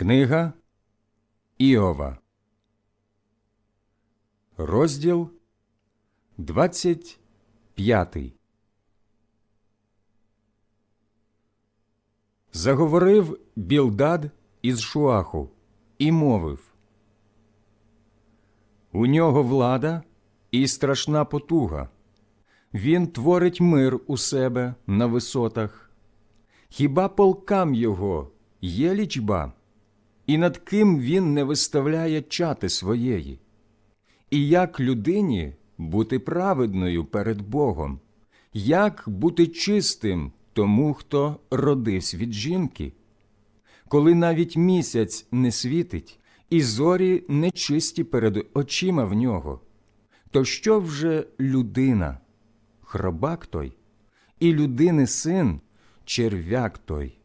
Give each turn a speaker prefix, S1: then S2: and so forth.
S1: Книга Іова, розділ 25. Заговорив Білдад із Шуаху і мовив У нього влада і страшна потуга. Він творить мир у себе на висотах. Хіба полкам його є лічба? І над ким він не виставляє чати своєї, і як людині бути праведною перед Богом, як бути чистим тому, хто родився від жінки, коли навіть місяць не світить, і зорі нечисті перед очима в нього, то що вже людина, хробак той, і людини син черв'як той.